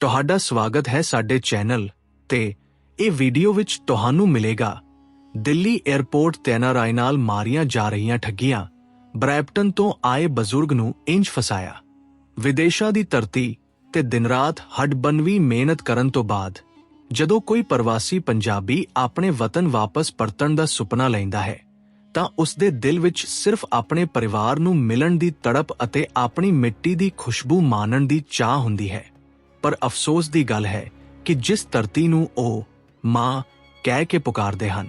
ਤੁਹਾਡਾ ਸਵਾਗਤ ਹੈ ਸਾਡੇ ਚੈਨਲ ਤੇ ਇਹ ਵੀਡੀਓ ਵਿੱਚ ਤੁਹਾਨੂੰ ਮਿਲੇਗਾ। ਦਿੱਲੀ 에ਅਰਪੋਰਟ ਤੇ NRI ਨਾਲ ਮਾਰੀਆਂ ਜਾ ਰਹੀਆਂ ਠੱਗੀਆਂ, ਬਰੈਪਟਨ ਤੋਂ ਆਏ ਬਜ਼ੁਰਗ ਨੂੰ ਇੰਜ ਫਸਾਇਆ। ਵਿਦੇਸ਼ਾਂ ਦੀ ਧਰਤੀ ਤੇ ਦਿਨ-ਰਾਤ ਹੱਡਬਨਵੀ ਮਿਹਨਤ ਕਰਨ ਤੋਂ ਬਾਅਦ, ਜਦੋਂ ਕੋਈ ਪ੍ਰਵਾਸੀ ਪੰਜਾਬੀ ਆਪਣੇ ਵਤਨ ਵਾਪਸ ਪਰਤਣ ਦਾ ਸੁਪਨਾ ਲੈਂਦਾ ਹੈ, ਤਾਂ ਉਸ ਦੇ ਦਿਲ ਵਿੱਚ ਸਿਰਫ ਆਪਣੇ ਪਰਿਵਾਰ ਨੂੰ ਮਿਲਣ ਦੀ ਤੜਪ ਅਤੇ ਆਪਣੀ ਮਿੱਟੀ ਦੀ ਖੁਸ਼ਬੂ ਮਾਣਨ ਦੀ ਚਾਹ ਹੁੰਦੀ ਹੈ। ਪਰ ਅਫਸੋਸ ਦੀ ਗੱਲ ਹੈ ਕਿ ਜਿਸ ਧਰਤੀ ਨੂੰ ਉਹ ਮਾਂ ਕਹਿ ਕੇ ਪੁਕਾਰਦੇ ਹਨ,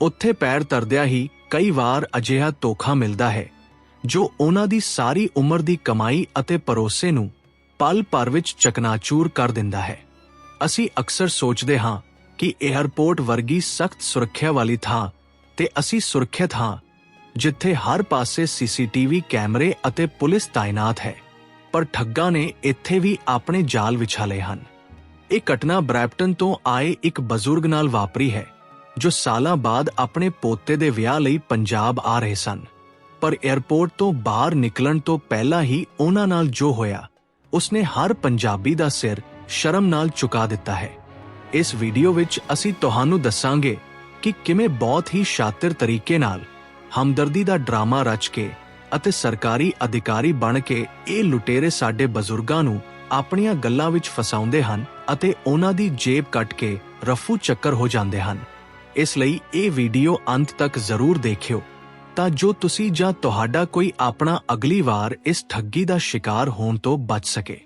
ਉੱਥੇ ਪੈਰ ਧਰਦਿਆਂ ਹੀ ਕਈ ਵਾਰ ਅਜਿਹਾ ਧੋਖਾ ਮਿਲਦਾ ਹੈ, ਜੋ ਉਹਨਾਂ ਦੀ ਸਾਰੀ ਉਮਰ ਦੀ ਕਮਾਈ ਅਤੇ ਭਰੋਸੇ ਨੂੰ ਪਲ ਭਰ ਵਿੱਚ ਚਕਨਾਚੂਰ ਕਰ ਦਿੰਦਾ ਹੈ। ਅਸੀਂ ਅਕਸਰ ਸੋਚਦੇ ਹਾਂ ਕਿ 에ਅਰਪੋਰਟ ਵਰਗੀ ਸਖਤ ਸੁਰੱਖਿਆ ਵਾਲੀ ਥਾਂ ਤੇ ਅਸੀਂ ਸੁਰੱਖਿਅਤ ਹਾਂ, ਜਿੱਥੇ ਹਰ ਪਾਸੇ ਸੀਸੀਟੀਵੀ ਕੈਮਰੇ ਅਤੇ ਪੁਲਿਸ ਤਾਇਨਾਤ ਹੈ। ਪਰ ਠੱਗਾਂ ਨੇ ਇੱਥੇ ਵੀ ਆਪਣੇ ਜਾਲ ਵਿਛਾ ਲਏ ਹਨ। ਇਹ ਘਟਨਾ ਬ੍ਰੈਪਟਨ ਤੋਂ ਆਏ ਇੱਕ ਬਜ਼ੁਰਗ ਨਾਲ ਵਾਪਰੀ ਹੈ, ਜੋ ਸਾਲਾਂ ਬਾਅਦ ਆਪਣੇ ਪੋਤੇ ਦੇ ਵਿਆਹ ਲਈ ਪੰਜਾਬ ਆ ਰਹੇ ਸਨ। ਪਰ 에ਅਰਪੋਰਟ ਤੋਂ ਬਾਹਰ ਨਿਕਲਣ ਤੋਂ ਪਹਿਲਾਂ ਹੀ ਉਹਨਾਂ ਨਾਲ ਜੋ ਹੋਇਆ, ਉਸਨੇ ਹਰ ਪੰਜਾਬੀ ਦਾ ਸਿਰ ਸ਼ਰਮ ਨਾਲ ਝੁਕਾ ਦਿੱਤਾ ਹੈ। ਇਸ ਵੀਡੀਓ ਵਿੱਚ ਅਸੀਂ ਤੁਹਾਨੂੰ ਦੱਸਾਂਗੇ ਕਿ ਕਿਵੇਂ ਬਹੁਤ ਹੀ ਸ਼ਾਤਿਰ ਤਰੀਕੇ ਨਾਲ ਹਮਦਰਦੀ ਦਾ ਡਰਾਮਾ ਰਚ ਕੇ ਅਤੇ ਸਰਕਾਰੀ ਅਧਿਕਾਰੀ ਬਣ ਕੇ ਇਹ ਲੁਟੇਰੇ ਸਾਡੇ ਬਜ਼ੁਰਗਾਂ ਨੂੰ ਆਪਣੀਆਂ ਗੱਲਾਂ ਵਿੱਚ ਫਸਾਉਂਦੇ ਹਨ ਅਤੇ ਉਹਨਾਂ ਦੀ ਜੇਬ ਕੱਟ ਕੇ ਰਫੂ ਚੱਕਰ ਹੋ ਜਾਂਦੇ ਹਨ। ਇਸ ਲਈ ਇਹ ਵੀਡੀਓ ਅੰਤ ਤੱਕ ਜ਼ਰੂਰ ਦੇਖਿਓ। ਤਾਂ ਜੋ ਤੁਸੀਂ ਜਾਂ ਤੁਹਾਡਾ ਕੋਈ ਆਪਣਾ ਅਗਲੀ ਵਾਰ ਇਸ ਠੱਗੀ ਦਾ ਸ਼ਿਕਾਰ ਹੋਣ ਤੋਂ ਬਚ ਸਕੇ।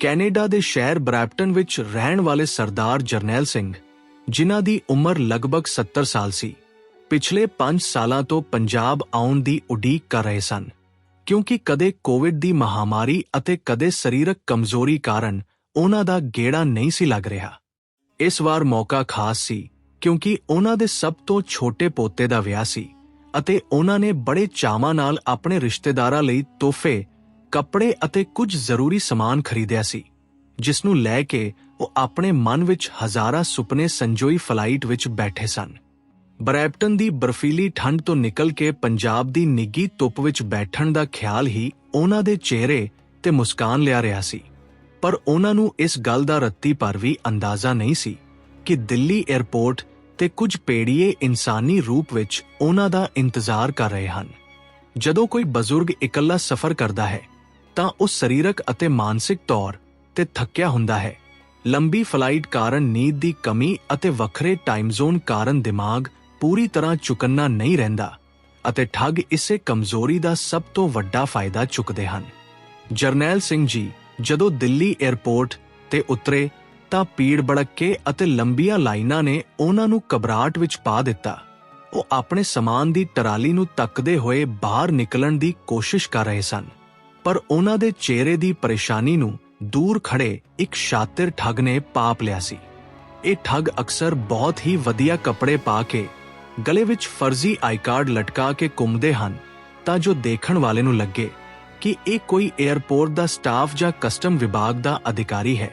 ਕੈਨੇਡਾ ਦੇ ਸ਼ਹਿਰ ਬਰੈਪਟਨ ਵਿੱਚ ਰਹਿਣ ਵਾਲੇ ਸਰਦਾਰ ਜਰਨੈਲ ਸਿੰਘ, ਜਿਨ੍ਹਾਂ ਦੀ ਉਮਰ ਲਗਭਗ 70 ਸਾਲ ਸੀ ਪਿਛਲੇ 5 ਸਾਲਾਂ ਤੋਂ ਪੰਜਾਬ ਆਉਣ ਦੀ ਉਡੀਕ ਕਰ ਰਹੇ ਸਨ, ਕਿਉਂਕਿ ਕਦੇ ਕੋਵਿਡ ਦੀ ਮਹਾਮਾਰੀ ਅਤੇ ਕਦੇ ਸਰੀਰਕ ਕਮਜ਼ੋਰੀ ਕਾਰਨ ਉਹਨਾਂ ਦਾ ਗੇੜਾ ਨਹੀਂ ਸੀ ਲੱਗ ਰਿਹਾ। ਇਸ ਵਾਰ ਮੌਕਾ ਖਾਸ ਸੀ, ਕਿਉਂਕਿ ਉਹਨਾਂ ਦੇ ਸਭ ਤੋਂ ਛੋਟੇ ਪੋਤੇ ਦਾ ਵਿਆਹ ਸੀ ਅਤੇ ਉਹਨਾਂ ਨੇ ਬੜੇ ਚਾਵਾਂ ਨਾਲ ਆਪਣੇ ਰਿਸ਼ਤੇਦਾਰਾਂ ਲਈ ਤੋਹਫੇ, ਕੱਪੜੇ ਅਤੇ ਕੁਝ ਜ਼ਰੂਰੀ ਸਮਾਨ ਖਰੀਦਿਆ ਸੀ, ਜਿਸ ਨੂੰ ਲੈ ਕੇ ਉਹ ਆਪਣੇ ਮਨ ਵਿੱਚ ਹਜ਼ਾਰਾਂ ਸੁਪਨੇ ਸੰਜੋਈ ਫਲਾਈਟ ਵਿੱਚ ਬੈਠੇ ਸਨ। ਬਰੈਪਟਨ ਦੀ ਬਰਫੀਲੀ ਠੰਡ ਤੋਂ ਨਿਕਲ ਕੇ ਪੰਜਾਬ ਦੀ ਨਿੱਗੀ ਧੁੱਪ ਵਿੱਚ ਬੈਠਣ ਦਾ ਖਿਆਲ ਹੀ ਉਹਨਾਂ ਦੇ ਚਿਹਰੇ ਤੇ ਮੁਸਕਾਨ ਲਿਆ ਰਿਹਾ ਸੀ। ਪਰ ਉਹਨਾਂ ਨੂੰ ਇਸ ਗੱਲ ਦਾ ਰੱਤੀ ਪਰ ਵੀ ਅੰਦਾਜ਼ਾ ਨਹੀਂ ਸੀ ਕਿ ਦਿੱਲੀ 에ਅਰਪੋਰਟ ਤੇ ਕੁਝ ਪੇੜੀਏ ਇਨਸਾਨੀ ਰੂਪ ਵਿੱਚ ਉਹਨਾਂ ਦਾ ਇੰਤਜ਼ਾਰ ਕਰ ਰਹੇ ਹਨ। ਜਦੋਂ ਕੋਈ ਬਜ਼ੁਰਗ ਇਕੱਲਾ ਸਫ਼ਰ ਕਰਦਾ ਹੈ, ਤਾਂ ਉਹ ਸਰੀਰਕ ਅਤੇ ਮਾਨਸਿਕ ਤੌਰ ਤੇ ਥੱਕਿਆ ਹੁੰਦਾ ਹੈ। ਲੰਬੀ ਫਲਾਈਟ ਕਾਰਨ ਨੀਂਦ ਦੀ ਕਮੀ ਅਤੇ ਵੱਖਰੇ ਟਾਈਮ ਜ਼ੋਨ ਕਾਰਨ ਦਿਮਾਗ ਪੂਰੀ ਤਰ੍ਹਾਂ ਚੁਕੰਨਾ ਨਹੀਂ ਰਹਿੰਦਾ ਅਤੇ ਠੱਗ ਇਸੇ ਕਮਜ਼ੋਰੀ ਦਾ ਸਭ ਤੋਂ ਵੱਡਾ ਫਾਇਦਾ ਚੁੱਕਦੇ ਹਨ। ਜਰਨੈਲ ਸਿੰਘ ਜੀ, ਜਦੋਂ ਦਿੱਲੀ 에ਅਰਪੋਰਟ ਤੇ ਉਤਰੇ ਤਾਂ ਪੀੜ ਬੜਕੇ ਅਤੇ ਲੰਬੀਆਂ ਲਾਈਨਾਂ ਨੇ ਉਹਨਾਂ ਨੂੰ ਘਬਰਾਹਟ ਵਿੱਚ ਪਾ ਦਿੱਤਾ। ਉਹ ਆਪਣੇ ਸਮਾਨ ਦੀ ਟਰਾਲੀ ਨੂੰ ਤੱਕਦੇ ਹੋਏ ਬਾਹਰ ਨਿਕਲਣ ਦੀ ਕੋਸ਼ਿਸ਼ ਕਰ ਰਹੇ ਸਨ। ਪਰ ਉਹਨਾਂ ਦੇ ਚਿਹਰੇ ਦੀ ਪਰੇਸ਼ਾਨੀ ਨੂੰ ਦੂਰ ਖੜੇ ਇੱਕ ਸ਼ਾਤਿਰ ਠੱਗ ਨੇ ਪਾਪ ਲਿਆ ਸੀ। ਇਹ ਠੱਗ ਅਕਸਰ ਬਹੁਤ ਹੀ ਵਧੀਆ ਕੱਪੜੇ ਪਾ ਕੇ ਗਲੇ ਵਿੱਚ ਫਰਜ਼ੀ ਆਈ ਕਾਰਡ ਲਟਕਾ ਕੇ ਘੁੰਮਦੇ ਹਨ ਤਾਂ ਜੋ ਦੇਖਣ ਵਾਲੇ ਨੂੰ ਲੱਗੇ ਕਿ ਇਹ ਕੋਈ 에ਅਰਪੋਰਟ ਦਾ ਸਟਾਫ ਜਾਂ ਕਸਟਮ ਵਿਭਾਗ ਦਾ ਅਧਿਕਾਰੀ ਹੈ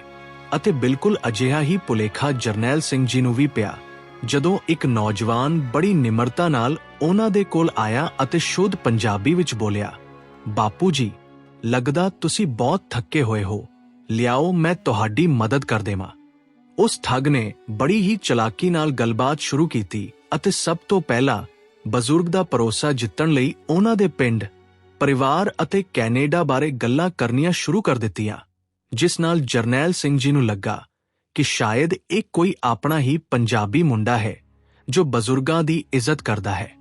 ਅਤੇ ਬਿਲਕੁਲ ਅਜਿਹਾ ਹੀ ਪੁਲੇਖਾ ਜਰਨੈਲ ਸਿੰਘ ਜੀ ਨੂੰ ਵੀ ਪਿਆ, ਜਦੋਂ ਇੱਕ ਨੌਜਵਾਨ ਬੜੀ ਨਿਮਰਤਾ ਨਾਲ ਉਹਨਾਂ ਦੇ ਕੋਲ ਆਇਆ ਅਤੇ ਸ਼ੁੱਧ ਪੰਜਾਬੀ ਵਿੱਚ ਬੋਲਿਆ, ਬਾਪੂ ਜੀ, ਲੱਗਦਾ ਤੁਸੀਂ ਬਹੁਤ ਥੱਕੇ ਹੋਏ ਹੋ। ਲਿਆਓ, ਮੈਂ ਤੁਹਾਡੀ ਮਦਦ ਕਰ ਦੇਵਾਂ। ਉਸ ਠੱਗ ਨੇ ਬੜੀ ਹੀ ਚਲਾਕੀ ਨਾਲ ਗੱਲਬਾਤ ਸ਼ੁਰੂ ਕੀਤੀ ਅਤੇ ਸਭ ਤੋਂ ਪਹਿਲਾਂ ਬਜ਼ੁਰਗ ਦਾ ਭਰੋਸਾ ਜਿੱਤਣ ਲਈ ਉਹਨਾਂ ਦੇ ਪਿੰਡ, ਪਰਿਵਾਰ ਅਤੇ ਕੈਨੇਡਾ ਬਾਰੇ ਗੱਲਾਂ ਕਰਨੀਆਂ ਸ਼ੁਰੂ ਕਰ ਦਿੱਤੀਆਂ, ਜਿਸ ਨਾਲ ਜਰਨੈਲ ਸਿੰਘ ਜੀ ਨੂੰ ਲੱਗਾ ਕਿ ਸ਼ਾਇਦ ਇਹ ਕੋਈ ਆਪਣਾ ਹੀ ਪੰਜਾਬੀ ਮੁੰਡਾ ਹੈ, ਜੋ ਬਜ਼ੁਰਗਾਂ ਦੀ ਇੱਜ਼ਤ ਕਰਦਾ ਹੈ।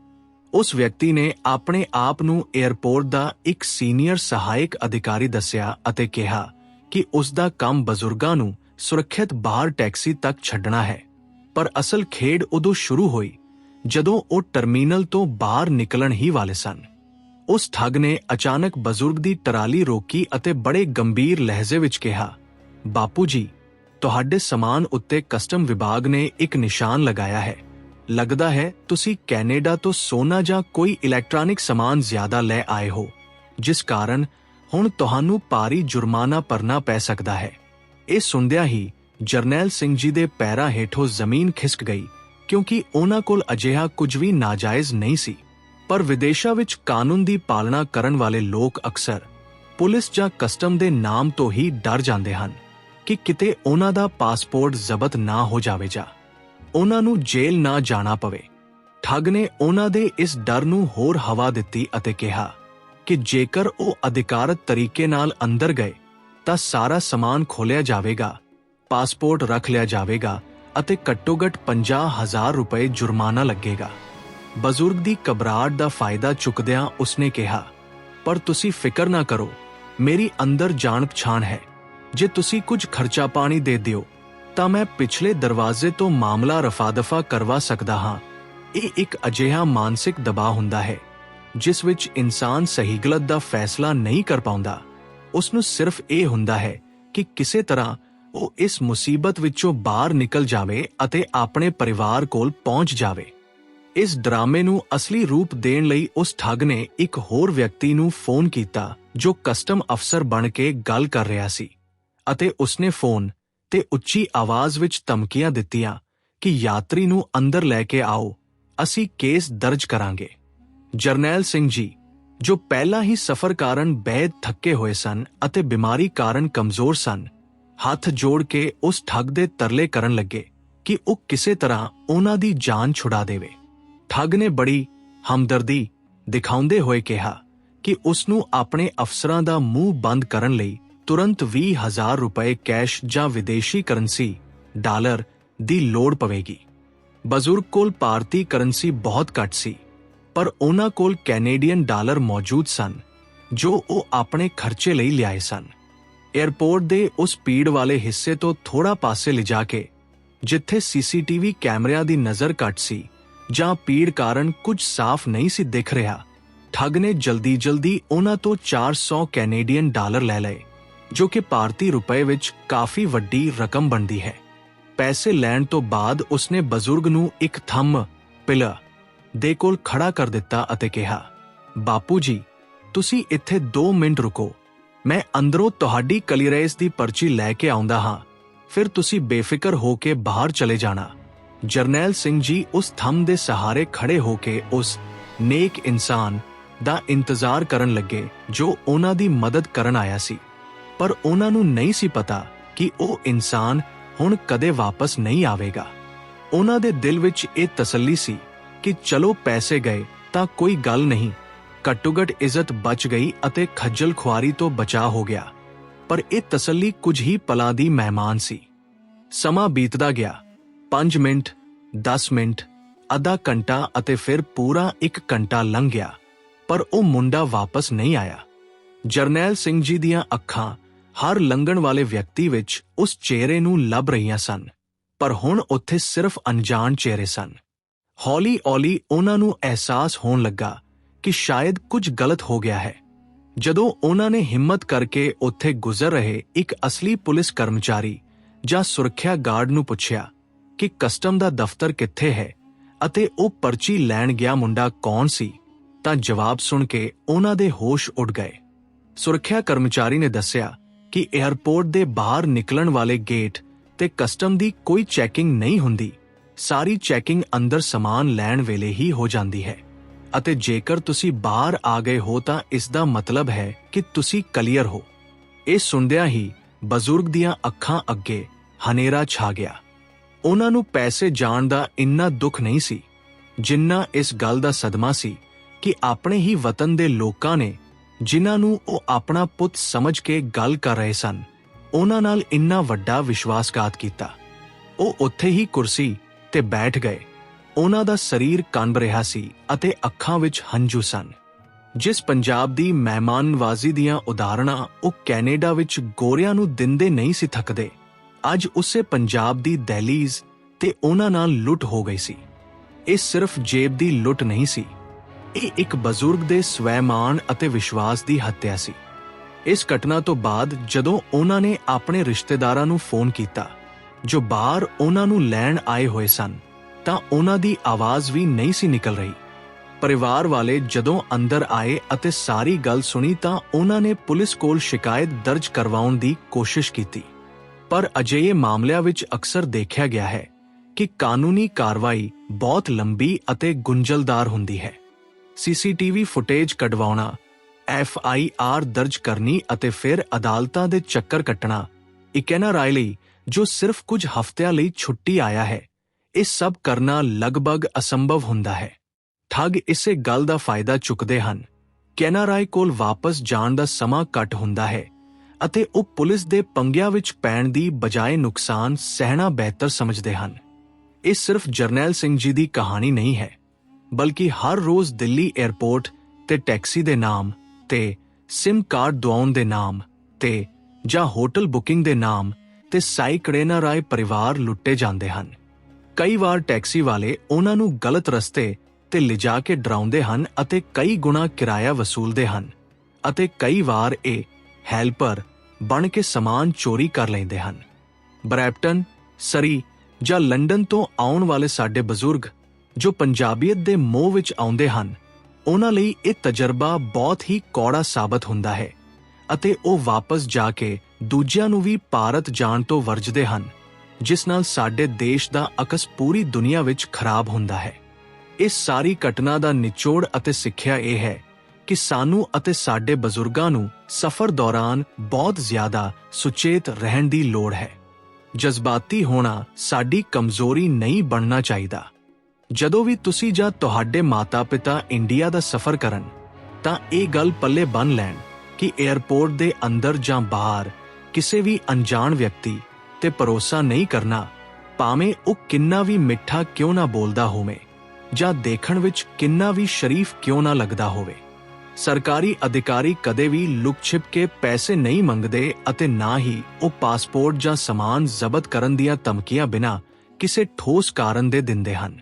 ਉਸ ਵਿਅਕਤੀ ਨੇ ਆਪਣੇ ਆਪ ਨੂੰ 에ਅਰਪੋਰਟ ਦਾ ਇੱਕ ਸੀਨੀਅਰ ਸਹਾਇਕ ਅਧਿਕਾਰੀ ਦੱਸਿਆ ਅਤੇ ਕਿਹਾ ਕਿ ਉਸ ਦਾ ਕੰਮ ਬਜ਼ੁਰਗਾਂ ਨੂੰ ਸੁਰੱਖਿਅਤ ਬਾਹਰ ਟੈਕਸੀ ਤੱਕ ਛੱਡਣਾ ਹੈ, ਪਰ ਅਸਲ ਖੇਡ ਉਦੋਂ ਸ਼ੁਰੂ ਹੋਈ ਜਦੋਂ ਉਹ ਟਰਮੀਨਲ ਤੋਂ ਬਾਹਰ ਨਿਕਲਣ ਹੀ ਵਾਲੇ ਸਨ। ਉਸ ਠੱਗ ਨੇ ਅਚਾਨਕ ਬਜ਼ੁਰਗ ਦੀ ਟਰਾਲੀ ਰੋਕੀ ਅਤੇ ਬੜੇ ਗੰਭੀਰ ਲਹਿਜੇ ਵਿੱਚ ਕਿਹਾ, ਬਾਪੂ ਜੀ, ਤੁਹਾਡੇ ਸਮਾਨ ਉੱਤੇ ਕਸਟਮ ਵਿਭਾਗ ਨੇ ਇੱਕ ਨਿਸ਼ਾਨ ਲਗਾਇਆ ਹੈ। ਲੱਗਦਾ ਹੈ ਤੁਸੀਂ ਕੈਨੇਡਾ ਤੋਂ ਸੋਨਾ ਜਾਂ ਕੋਈ ਇਲੈਕਟ੍ਰੋਨਿਕ ਸਮਾਨ ਜ਼ਿਆਦਾ ਲੈ ਆਏ ਹੋ, ਜਿਸ ਕਾਰਨ ਹੁਣ ਤੁਹਾਨੂੰ ਭਾਰੀ ਜੁਰਮਾਨਾ ਭਰਨਾ ਪੈ ਸਕਦਾ ਹੈ। ਇਹ ਸੁਣਦਿਆਂ ਹੀ ਜਰਨੈਲ ਸਿੰਘ ਜੀ ਦੇ ਪੈਰਾਂ ਹੇਠੋਂ ਜ਼ਮੀਨ ਖਿਸਕ ਗਈ। ਕਿਉਂਕਿ ਉਹਨਾਂ ਕੋਲ ਅਜਿਹਾ ਕੁਝ ਵੀ ਨਾਜਾਇਜ਼ ਨਹੀਂ ਸੀ। ਪਰ ਵਿਦੇਸ਼ਾਂ ਵਿੱਚ ਕਾਨੂੰਨ ਦੀ ਪਾਲਣਾ ਕਰਨ ਵਾਲੇ ਲੋਕ ਅਕਸਰ ਪੁਲਿਸ ਜਾਂ ਕਸਟਮ ਦੇ ਨਾਮ ਤੋਂ ਹੀ ਡਰ ਜਾਂਦੇ ਹਨ ਕਿ ਕਿਤੇ ਉਹਨਾਂ ਦਾ ਪਾਸਪੋਰਟ ਜ਼ਬਤ ਨਾ ਹੋ ਜਾਵੇ ਜਾਂ ਉਹਨਾਂ ਨੂੰ ਜੇਲ੍ਹ ਨਾ ਜਾਣਾ ਪਵੇ। ਠੱਗ ਨੇ ਉਹਨਾਂ ਦੇ ਇਸ ਡਰ ਨੂੰ ਹੋਰ ਹਵਾ ਦਿੱਤੀ ਅਤੇ ਕਿਹਾ ਕਿ ਜੇਕਰ ਉਹ ਅਧਿਕਾਰਤ ਤਰੀਕੇ ਨਾਲ ਅੰਦਰ ਗਏ ਤਾਂ ਸਾਰਾ ਸਮਾਨ ਖੋਲਿਆ ਜਾਵੇਗਾ, ਪਾਸਪੋਰਟ ਰੱਖ ਲਿਆ ਜਾਵੇਗਾ ਅਤੇ ਘੱਟੋ-ਘੱਟ 50000 ਰੁਪਏ ਜੁਰਮਾਨਾ ਲੱਗੇਗਾ। ਬਜ਼ੁਰਗ ਦੀ ਘਬਰਾਹਟ ਦਾ ਫਾਇਦਾ ਚੁੱਕਦਿਆਂ ਉਸਨੇ ਕਿਹਾ, ਪਰ ਤੁਸੀਂ ਫਿਕਰ ਨਾ ਕਰੋ, ਮੇਰੀ ਅੰਦਰ ਜਾਣ ਪਛਾਣ ਹੈ। ਜੇ ਤੁਸੀਂ ਕੁਝ ਖਰਚਾ ਪਾਣੀ ਦੇ ਦਿਓ, ਤਾਂ ਮੈਂ ਪਿਛਲੇ ਦਰਵਾਜ਼ੇ ਤੋਂ ਮਾਮਲਾ ਰਫਾਦਫਾ ਕਰਵਾ ਸਕਦਾ ਹਾਂ। ਇਹ ਇੱਕ ਅਜਿਹਾ ਮਾਨਸਿਕ ਦਬਾਅ ਹੁੰਦਾ ਹੈ, ਜਿਸ ਵਿੱਚ ਇਨਸਾਨ ਸਹੀ ਗਲਤ ਦਾ ਫੈਸਲਾ ਨਹੀਂ ਕਰ ਪਾਉਂਦਾ। ਉਸ ਨੂੰ ਸਿਰਫ ਇਹ ਹੁੰਦਾ ਹੈ ਕਿ ਕਿਸੇ ਤਰ੍ਹਾਂ ਉਹ ਇਸ ਮੁਸੀਬਤ ਵਿੱਚੋਂ ਬਾਹਰ ਨਿਕਲ ਜਾਵੇ ਅਤੇ ਆਪਣੇ ਪਰਿਵਾਰ ਕੋਲ ਪਹੁੰਚ ਜਾਵੇ। ਇਸ ਡਰਾਮੇ ਨੂੰ ਅਸਲੀ ਰੂਪ ਦੇਣ ਲਈ ਉਸ ਠੱਗ ਨੇ ਇੱਕ ਹੋਰ ਵਿਅਕਤੀ ਨੂੰ ਫੋਨ ਕੀਤਾ, ਜੋ ਕਸਟਮ ਅਫਸਰ ਬਣ ਕੇ ਗੱਲ ਕਰ ਰਿਹਾ ਸੀ। ਅਤੇ ਉਸਨੇ ਫੋਨ ਤੇ ਉੱਚੀ ਆਵਾਜ਼ ਵਿੱਚ ਧਮਕੀਆਂ ਦਿੱਤੀਆਂ ਕਿ ਯਾਤਰੀ ਨੂੰ ਅੰਦਰ ਲੈ ਕੇ ਆਓ, ਅਸੀਂ ਕੇਸ ਦਰਜ ਕਰਾਂਗੇ। ਜਰਨੈਲ ਸਿੰਘ ਜੀ, ਜੋ ਪਹਿਲਾਂ ਹੀ ਸਫ਼ਰ ਕਾਰਨ ਬੈਦ ਥੱਕੇ ਹੋਏ ਸਨ ਅਤੇ ਬਿਮਾਰੀ ਕਾਰਨ ਕਮਜ਼ੋਰ ਸਨ ਹੱਥ ਜੋੜ ਕੇ ਉਸ ਠੱਗ ਦੇ ਤਰਲੇ ਕਰਨ ਲੱਗੇ ਕਿ ਉਹ ਕਿਸੇ ਤਰ੍ਹਾਂ ਉਹਨਾਂ ਦੀ ਜਾਨ ਛੁਡਾ ਦੇਵੇ। ਠੱਗ ਨੇ ਬੜੀ ਹਮਦਰਦੀ ਦਿਖਾਉਂਦੇ ਹੋਏ ਕਿਹਾ ਕਿ ਉਸ ਨੂੰ ਆਪਣੇ ਅਫਸਰਾਂ ਦਾ ਮੂੰਹ ਬੰਦ ਕਰਨ ਲਈ ਤੁਰੰਤ 20000 ਰੁਪਏ ਕੈਸ਼ ਜਾਂ ਵਿਦੇਸ਼ੀ ਕਰੰਸੀ ਡਾਲਰ ਦੀ ਲੋੜ ਪਵੇਗੀ। ਬਜ਼ੁਰਗ ਕੋਲ ਭਾਰਤੀ ਕਰੰਸੀ ਬਹੁਤ ਘੱਟ ਸੀ, ਪਰ ਉਹਨਾਂ ਕੋਲ ਕੈਨੇਡੀਅਨ ਡਾਲਰ ਮੌਜੂਦ ਸਨ, ਜੋ ਉਹ ਆਪਣੇ ਖਰਚੇ ਲਈ ਲਿਆਏ ਸਨ। ਏਅਰਪੋਰਟ ਦੇ ਉਸ ਪੀੜ ਵਾਲੇ ਹਿੱਸੇ ਤੋਂ ਥੋੜਾ ਪਾਸੇ ਲਿਜਾ ਕੇ, ਜਿੱਥੇ ਸੀਸੀਟੀਵੀ ਕੈਮਰਿਆਂ ਦੀ ਨਜ਼ਰ ਘੱਟ ਸੀ, ਜਾਂ ਪੀੜ ਕਾਰਨ ਕੁਝ ਸਾਫ਼ ਨਹੀਂ ਸੀ ਦਿਖ ਰਿਹਾ, ਠੱਗ ਨੇ ਜਲਦੀ-ਜਲਦੀ ਉਹਨਾਂ ਤੋਂ 400 ਕੈਨੇਡੀਅਨ ਡਾਲਰ ਲੈ ਲਏ, ਜੋ ਕਿ ਭਾਰਤੀ ਰੁਪਏ ਵਿੱਚ ਕਾਫੀ ਵੱਡੀ ਰਕਮ ਬਣਦੀ ਹੈ। ਪੈਸੇ ਲੈਣ ਤੋਂ ਬਾਅਦ ਉਸਨੇ ਬਜ਼ੁਰਗ ਨੂੰ ਇੱਕ ਥੰਮ ਪਿਲਾ ਦੇ ਕੋਲ ਖੜਾ ਕਰ ਦਿੱਤਾ ਅਤੇ ਕਿਹਾ, ਬਾਪੂ ਜੀ, ਤੁਸੀਂ ਇੱਥੇ 2 ਮਿੰਟ ਰੁਕੋ ਮੈਂ ਅੰਦਰੋਂ ਤੁਹਾਡੀ ਕਲੀਰੇਸ ਦੀ ਪਰਚੀ ਲੈ ਕੇ ਆਉਂਦਾ ਹਾਂ। ਫਿਰ ਤੁਸੀਂ ਬੇਫਿਕਰ ਹੋ ਕੇ ਬਾਹਰ ਚਲੇ ਜਾਣਾ। ਜਰਨੈਲ ਸਿੰਘ ਜੀ ਉਸ ਥੰਮ ਦੇ ਸਹਾਰੇ ਖੜੇ ਹੋ ਕੇ ਉਸ ਨੇਕ ਇਨਸਾਨ ਦਾ ਇੰਤਜ਼ਾਰ ਕਰਨ ਲੱਗੇ, ਜੋ ਉਹਨਾਂ ਦੀ ਮਦਦ ਕਰਨ ਆਇਆ ਸੀ। ਪਰ ਉਹਨਾਂ ਨੂੰ ਨਹੀਂ ਸੀ ਪਤਾ ਕਿ ਉਹ ਇਨਸਾਨ ਹੁਣ ਕਦੇ ਵਾਪਸ ਨਹੀਂ ਆਵੇਗਾ। ਉਹਨਾਂ ਦੇ ਦਿਲ ਵਿੱਚ ਇਹ ਤਸੱਲੀ ਸੀ ਕਿ ਚਲੋ ਪੈਸੇ ਗਏ ਤਾਂ ਕੋਈ ਗੱਲ ਨਹੀਂ। ਘੱਟੋ-ਘੱਟ ਇੱਜ਼ਤ ਬਚ ਗਈ ਅਤੇ ਖੱਜਲ ਖੁਆਰੀ ਤੋਂ ਬਚਾ ਹੋ ਗਿਆ। ਪਰ ਇਹ ਤਸੱਲੀ ਕੁਝ ਹੀ ਪਲਾਂ ਦੀ ਮਹਿਮਾਨ ਸੀ। ਸਮਾਂ ਬੀਤਦਾ ਗਿਆ। 5 ਮਿੰਟ 10 ਮਿੰਟ, ਅੱਧਾ ਘੰਟਾ ਅਤੇ ਫਿਰ ਪੂਰਾ 1 ਘੰਟਾ ਲੰਘ ਗਿਆ। ਪਰ ਉਹ ਮੁੰਡਾ ਵਾਪਸ ਨਹੀਂ ਆਇਆ। ਜਰਨੈਲ ਸਿੰਘ ਜੀ ਦੀਆਂ ਅੱਖਾਂ ਹਰ ਲੰਘਣ ਵਾਲੇ ਵਿਅਕਤੀ ਵਿੱਚ ਉਸ ਚਿਹਰੇ ਨੂੰ ਲੱਭ ਰਹੀਆਂ ਸਨ। ਪਰ ਹੁਣ ਉੱਥੇ ਸਿਰਫ ਅਣਜਾਣ ਚਿਹਰੇ ਸਨ। ਹੌਲੀ-ਹੌਲੀ ਉਹਨਾਂ ਨੂੰ ਅਹਿਸਾਸ ਹੋਣ ਲੱਗਾ ਕਿ ਸ਼ਾਇਦ ਕੁਝ ਗਲਤ ਹੋ ਗਿਆ ਹੈ। ਜਦੋਂ ਉਹਨਾਂ ਨੇ ਹਿੰਮਤ ਕਰਕੇ ਉੱਥੇ ਗੁਜ਼ਰ ਰਹੇ, ਇੱਕ ਅਸਲੀ ਪੁਲਿਸ ਕਰਮਚਾਰੀ ਜਾਂ ਸੁਰੱਖਿਆ ਗਾਰਡ ਨੂੰ ਪੁੱਛਿਆ ਕਿ ਕਸਟਮ ਦਾ ਦਫ਼ਤਰ ਕਿੱਥੇ ਹੈ ਅਤੇ ਉਹ ਪਰਚੀ ਲੈਣ ਗਿਆ ਮੁੰਡਾ ਕੌਣ ਸੀ, ਤਾਂ ਜਵਾਬ ਸੁਣ ਕੇ ਉਹਨਾਂ ਦੇ ਹੋਸ਼ ਉੱਡ ਗਏ। ਸੁਰੱਖਿਆ ਕਰਮਚਾਰੀ ਨੇ ਦੱਸਿਆ ਕਿ 에ਅਰਪੋਰਟ ਦੇ ਬਾਹਰ ਨਿਕਲਣ ਵਾਲੇ ਗੇਟ ਤੇ ਕਸਟਮ ਦੀ ਕੋਈ ਚੈਕਿੰਗ ਨਹੀਂ ਹੁੰਦੀ। ਸਾਰੀ ਚੈਕਿੰਗ ਅੰਦਰ ਸਮਾਨ ਲੈਣ ਵੇਲੇ ਹੀ ਹੋ ਜਾਂਦੀ ਹੈ। ਅਤੇ ਜੇਕਰ ਤੁਸੀਂ ਬਾਹਰ ਆ ਗਏ ਹੋ ਤਾਂ ਇਸ ਦਾ ਮਤਲਬ ਹੈ ਕਿ ਤੁਸੀਂ ਕਲੀਅਰ ਹੋ। ਇਹ ਸੁਣਦਿਆਂ ਹੀ ਬਜ਼ੁਰਗ ਦੀਆਂ ਅੱਖਾਂ ਅੱਗੇ ਹਨੇਰਾ ਛਾ ਗਿਆ। ਉਹਨਾਂ ਨੂੰ ਪੈਸੇ ਜਾਣ ਦਾ ਇੰਨਾ ਦੁੱਖ ਨਹੀਂ ਸੀ, ਜਿੰਨਾ ਇਸ ਗੱਲ ਦਾ ਸਦਮਾ ਸੀ ਕਿ ਆਪਣੇ ਹੀ ਵਤਨ ਦੇ ਲੋਕਾਂ ਨੇ, ਜਿਨ੍ਹਾਂ ਨੂੰ ਉਹ ਆਪਣਾ ਪੁੱਤ ਸਮਝ ਕੇ ਗੱਲ ਕਰ ਰਹੇ ਸਨ, ਉਹਨਾਂ ਨਾਲ ਇੰਨਾ ਵੱਡਾ ਵਿਸ਼ਵਾਸਘਾਤ ਕੀਤਾ। ਉਹ ਉੱਥੇ ਹੀ ਕੁਰਸੀ ਤੇ ਬੈਠ ਗਏ। ਉਹਨਾਂ ਦਾ ਸਰੀਰ ਕੰਬ ਰਿਹਾ ਸੀ ਅਤੇ ਅੱਖਾਂ ਵਿੱਚ ਹੰਝੂ ਸਨ। ਜਿਸ ਪੰਜਾਬ ਦੀ ਮਹਿਮਾਨਵਾਜ਼ੀ ਦੀਆਂ ਉਦਾਹਰਣਾਂ ਉਹ ਕੈਨੇਡਾ ਵਿੱਚ ਗੋਰਿਆਂ ਨੂੰ ਦਿੰਦੇ ਨਹੀਂ ਸੀ ਥੱਕਦੇ, ਅੱਜ ਉਸੇ ਪੰਜਾਬ ਦੀ ਦਹਿਲੀਜ਼ ਤੇ ਉਹਨਾਂ ਨਾਲ ਲੁੱਟ ਹੋ ਗਈ ਸੀ। ਇਹ ਸਿਰਫ ਜੇਬ ਦੀ ਲੁੱਟ ਨਹੀਂ ਸੀ, ਇਹ ਇੱਕ ਬਜ਼ੁਰਗ ਦੇ ਸਵੈਮਾਨ ਅਤੇ ਵਿਸ਼ਵਾਸ ਦੀ ਹੱਤਿਆ ਸੀ। ਇਸ ਘਟਨਾ ਤੋਂ ਬਾਅਦ ਜਦੋਂ ਉਹਨਾਂ ਨੇ ਆਪਣੇ ਰਿਸ਼ਤੇਦਾਰਾਂ ਨੂੰ ਫੋਨ ਕੀਤਾ, ਜੋ ਬਾਹਰ ਉਹਨਾਂ ਨੂੰ ਲੈਣ ਆਏ ਹੋਏ ਸਨ ਤਾਂ ਉਹਨਾਂ ਦੀ ਆਵਾਜ਼ ਵੀ ਨਹੀਂ ਸੀ ਨਿਕਲ ਰਹੀ। ਪਰਿਵਾਰ ਵਾਲੇ ਜਦੋਂ ਅੰਦਰ ਆਏ ਅਤੇ ਸਾਰੀ ਗੱਲ ਸੁਣੀ ਤਾਂ ਉਹਨਾਂ ਨੇ ਪੁਲਿਸ ਕੋਲ ਸ਼ਿਕਾਇਤ ਦਰਜ ਕਰਵਾਉਣ ਦੀ ਕੋਸ਼ਿਸ਼ ਕੀਤੀ। ਪਰ ਅਜਿਹੇ ਮਾਮਲਿਆਂ ਵਿੱਚ ਅਕਸਰ ਦੇਖਿਆ ਗਿਆ ਹੈ ਕਿ ਕਾਨੂੰਨੀ ਕਾਰਵਾਈ ਬਹੁਤ ਲੰਬੀ ਅਤੇ ਗੁੰਝਲਦਾਰ ਹੁੰਦੀ ਹੈ। ਸੀਸੀਟੀਵੀ ਫੁਟੇਜ ਕਢਵਾਉਣਾ, ਐਫ ਆਈ ਆਰ ਦਰਜ ਕਰਨੀ ਅਤੇ ਫਿਰ ਅਦਾਲਤਾਂ ਦੇ ਚੱਕਰ ਕੱਟਣਾ ਇਕੈਨਾ ਰਾਏ ਲਈ ਜੋ ਸਿਰਫ ਕੁਝ ਹਫ਼ਤਿਆਂ ਲਈ ਛੁੱਟੀ ਆਇਆ ਹੈ। ਇਹ ਸਭ ਕਰਨਾ ਲਗਭਗ ਅਸੰਭਵ ਹੁੰਦਾ ਹੈ। ਠੱਗ ਇਸੇ ਗੱਲ ਦਾ ਫਾਇਦਾ ਚੁੱਕਦੇ ਹਨ। ਕੈਨਾ ਰਾਏ ਕੋਲ ਵਾਪਸ ਜਾਣ ਦਾ ਸਮਾਂ ਘੱਟ ਹੁੰਦਾ ਹੈ ਅਤੇ ਉਹ ਪੁਲਿਸ ਦੇ ਪੰਗਿਆਂ ਵਿੱਚ ਪੈਣ ਦੀ ਬਜਾਏ ਨੁਕਸਾਨ ਸਹਿਣਾ ਬਿਹਤਰ ਸਮਝਦੇ ਹਨ। ਇਹ ਸਿਰਫ ਜਰਨੈਲ ਸਿੰਘ ਜੀ ਦੀ ਕਹਾਣੀ ਨਹੀਂ ਹੈ, ਬਲਕਿ ਹਰ ਰੋਜ਼ ਦਿੱਲੀ 에ਅਰਪੋਰਟ ਤੇ ਟੈਕਸੀ ਦੇ ਨਾਮ ਤੇ ਸਿਮ ਕਾਰਡ ਦਵਾਉਣ ਦੇ ਨਾਮ ਤੇ ਜਾਂ ਹੋਟਲ ਬੁਕਿੰਗ ਦੇ ਨਾਮ ਤੇ ਸਾਈ ਕੜੇਨਾ ਰਾਏ ਪਰਿਵਾਰ ਲੁੱਟੇ ਜਾਂਦੇ ਹਨ। ਕਈ ਵਾਰ ਟੈਕਸੀ ਵਾਲੇ ਉਹਨਾਂ ਨੂੰ ਗਲਤ ਰਸਤੇ ਤੇ ਲਿਜਾ ਕੇ ਡਰਾਉਂਦੇ ਹਨ ਅਤੇ ਕਈ ਗੁਣਾ ਕਿਰਾਇਆ ਵਸੂਲਦੇ ਹਨ ਅਤੇ ਕਈ ਵਾਰ ਇਹ ਹੈਲਪਰ ਬਣ ਕੇ ਸਮਾਨ ਚੋਰੀ ਕਰ ਲੈਂਦੇ ਹਨ। ਬਰੈਪਟਨ, ਸਰੀ ਜਾਂ ਲੰਡਨ ਤੋਂ ਆਉਣ ਵਾਲੇ ਸਾਡੇ ਬਜ਼ੁਰਗ ਜੋ ਪੰਜਾਬੀਅਤ ਦੇ ਮੋਹ ਵਿੱਚ ਆਉਂਦੇ ਹਨ, ਉਹਨਾਂ ਲਈ ਇਹ ਤਜਰਬਾ ਬਹੁਤ ਹੀ ਕੌੜਾ ਸਾਬਤ ਹੁੰਦਾ ਹੈ ਅਤੇ ਉਹ ਵਾਪਸ ਜਾ ਕੇ ਦੂਜਿਆਂ ਨੂੰ ਵੀ ਭਾਰਤ ਜਾਣ ਤੋਂ ਵਰਜਦੇ ਹਨ। ਜਿਸ ਨਾਲ ਸਾਡੇ ਦੇਸ਼ ਦਾ ਅਕਸ ਪੂਰੀ ਦੁਨੀਆ ਵਿੱਚ ਖਰਾਬ ਹੁੰਦਾ ਹੈ। ਇਸ ਸਾਰੀ ਘਟਨਾ ਦਾ ਨਿਚੋੜ ਅਤੇ ਸਿੱਖਿਆ ਇਹ ਹੈ ਕਿ ਸਾਨੂੰ ਅਤੇ ਸਾਡੇ ਬਜ਼ੁਰਗਾਂ ਨੂੰ ਸਫ਼ਰ ਦੌਰਾਨ ਬਹੁਤ ਜ਼ਿਆਦਾ ਸੁਚੇਤ ਰਹਿਣ ਦੀ ਲੋੜ ਹੈ। ਜਜ਼ਬਾਤੀ ਹੋਣਾ ਸਾਡੀ ਕਮਜ਼ੋਰੀ ਨਹੀਂ ਬਣਨਾ ਚਾਹੀਦਾ। ਜਦੋਂ ਵੀ ਤੁਸੀਂ ਜਾਂ ਤੁਹਾਡੇ ਮਾਤਾ-ਪਿਤਾ ਇੰਡੀਆ ਦਾ ਸਫ਼ਰ ਕਰਨ, ਤਾਂ ਇਹ ਗੱਲ ਪੱਲੇ ਬੰਨ ਲੈਣ ਕਿ 에ਅਰਪੋਰਟ ਦੇ ਅੰਦਰ ਜਾਂ ਬਾਹਰ ਕਿਸੇ ਵੀ ਅਣਜਾਣ ਵਿਅਕਤੀ ਤੇ ਭਰੋਸਾ ਨਹੀਂ ਕਰਨਾ, ਭਾਵੇਂ ਉਹ ਕਿੰਨਾ ਵੀ ਮਿੱਠਾ ਕਿਉਂ ਨਾ ਬੋਲਦਾ ਹੋਵੇ, ਜਾਂ ਦੇਖਣ ਵਿੱਚ ਕਿੰਨਾ ਵੀ ਸ਼ਰੀਫ ਕਿਉਂ ਨਾ ਲੱਗਦਾ ਹੋਵੇ। ਸਰਕਾਰੀ ਅਧਿਕਾਰੀ ਕਦੇ ਵੀ ਲੁਕ ਛਿਪ ਕੇ ਪੈਸੇ ਨਹੀਂ ਮੰਗਦੇ ਅਤੇ ਨਾ ਹੀ ਉਹ ਪਾਸਪੋਰਟ ਜਾਂ ਸਮਾਨ ਜ਼ਬਤ ਕਰਨ ਦੀਆਂ ਧਮਕੀਆਂ ਬਿਨਾਂ ਕਿਸੇ ਠੋਸ ਕਾਰਨ ਦੇ ਦਿੰਦੇ ਹਨ।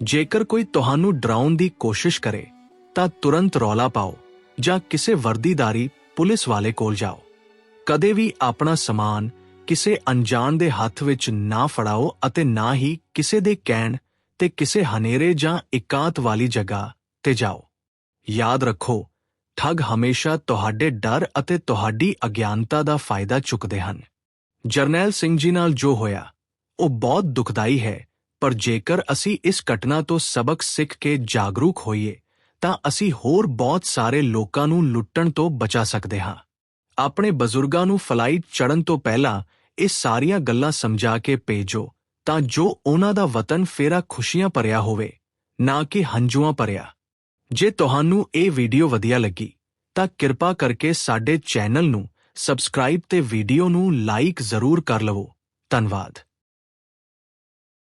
ਜੇਕਰ ਕੋਈ ਤੁਹਾਨੂੰ ਡਰਾਉਣ ਦੀ ਕੋਸ਼ਿਸ਼ ਕਰੇ, ਤਾਂ ਤੁਰੰਤ ਰੌਲਾ ਪਾਓ ਜਾਂ ਕਿਸੇ ਵਰਦੀਦਾਰੀ ਪੁਲਿਸ ਵਾਲੇ ਕੋਲ ਜਾਓ। ਕਦੇ ਵੀ ਆਪਣਾ ਸਮਾਨ ਕਿਸੇ ਅਣਜਾਣ ਦੇ ਹੱਥ ਵਿੱਚ ਨਾ ਫੜਾਓ ਅਤੇ ਨਾ ਹੀ ਕਿਸੇ ਦੇ ਕਹਿਣ ਤੇ ਕਿਸੇ ਹਨੇਰੇ ਜਾਂ ਇਕਾਂਤ ਵਾਲੀ ਜਗ੍ਹਾ ਤੇ ਜਾਓ। ਯਾਦ ਰੱਖੋ, ਠੱਗ ਹਮੇਸ਼ਾ ਤੁਹਾਡੇ ਡਰ ਅਤੇ ਤੁਹਾਡੀ ਅਗਿਆਨਤਾ ਦਾ ਫਾਇਦਾ ਚੁੱਕਦੇ ਹਨ। ਜਰਨੈਲ ਸਿੰਘ ਜੀ ਨਾਲ ਜੋ ਹੋਇਆ, ਉਹ ਬਹੁਤ ਦੁਖਦਾਈ ਹੈ, ਪਰ ਜੇਕਰ ਅਸੀਂ ਇਸ ਘਟਨਾ ਤੋਂ ਸਬਕ ਸਿੱਖ ਕੇ ਜਾਗਰੂਕ ਹੋਈਏ, ਤਾਂ ਅਸੀਂ ਹੋਰ ਬਹੁਤ ਸਾਰੇ ਲੋਕਾਂ ਨੂੰ ਲੁੱਟਣ ਤੋਂ ਬਚਾ ਸਕਦੇ ਹਾਂ। ਆਪਣੇ ਬਜ਼ੁਰਗਾਂ ਨੂੰ ਫਲਾਈਟ ਚੜਨ ਤੋਂ ਪਹਿਲਾਂ ਇਹ ਸਾਰੀਆਂ ਗੱਲਾਂ ਸਮਝਾ ਕੇ ਭੇਜੋ, ਤਾਂ ਜੋ ਉਹਨਾਂ ਦਾ ਵਤਨ ਫੇਰਾ ਖੁਸ਼ੀਆਂ ਭਰਿਆ ਹੋਵੇ, ਨਾ ਕਿ ਹੰਝੂਆਂ ਭਰਿਆ। ਜੇ ਤੁਹਾਨੂੰ ਇਹ ਵੀਡੀਓ ਵਧੀਆ ਲੱਗੀ, ਤਾਂ ਕਿਰਪਾ ਕਰਕੇ ਸਾਡੇ ਚੈਨਲ ਨੂੰ ਸਬਸਕ੍ਰਾਈਬ ਤੇ ਵੀਡੀਓ ਨੂੰ ਲਾਈਕ ਜ਼ਰੂਰ ਕਰ ਲਵੋ। ਧੰਨਵਾਦ।